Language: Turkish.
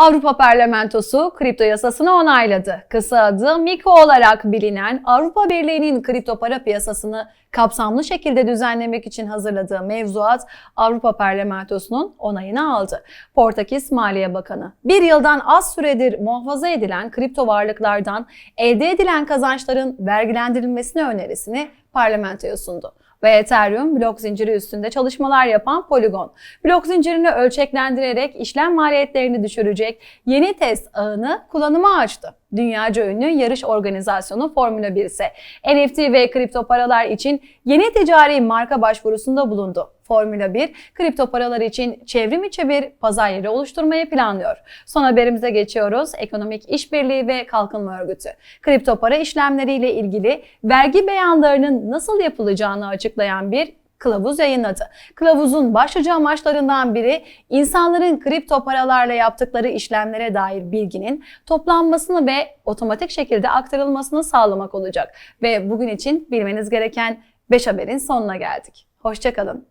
Avrupa Parlamentosu kripto yasasını onayladı. Kısa adı MiCA olarak bilinen Avrupa Birliği'nin kripto para piyasasını kapsamlı şekilde düzenlemek için hazırladığı mevzuat Avrupa Parlamentosu'nun onayını aldı. Portekiz Maliye Bakanı, bir yıldan az süredir muhafaza edilen kripto varlıklardan elde edilen kazançların vergilendirilmesine önerisini parlamentoya sundu ve Ethereum blok zinciri üstünde çalışmalar yapan Polygon, blok zincirini ölçeklendirerek işlem maliyetlerini düşürecek yeni test ağını kullanıma açtı. Dünyaca ünlü yarış organizasyonu Formula 1 ise NFT ve kripto paralar için yeni ticari marka başvurusunda bulundu. Formula 1, kripto paralar için çevrim içi bir pazar yeri oluşturmayı planlıyor. Son haberimize geçiyoruz. Ekonomik İşbirliği ve Kalkınma Örgütü. Kripto para işlemleriyle ilgili vergi beyanlarının nasıl yapılacağını açıklayan bir kılavuz yayınladı. Kılavuzun başlıca amaçlarından biri insanların kripto paralarla yaptıkları işlemlere dair bilginin toplanmasını ve otomatik şekilde aktarılmasını sağlamak olacak. Ve bugün için bilmeniz gereken 5 haberin sonuna geldik. Hoşçakalın.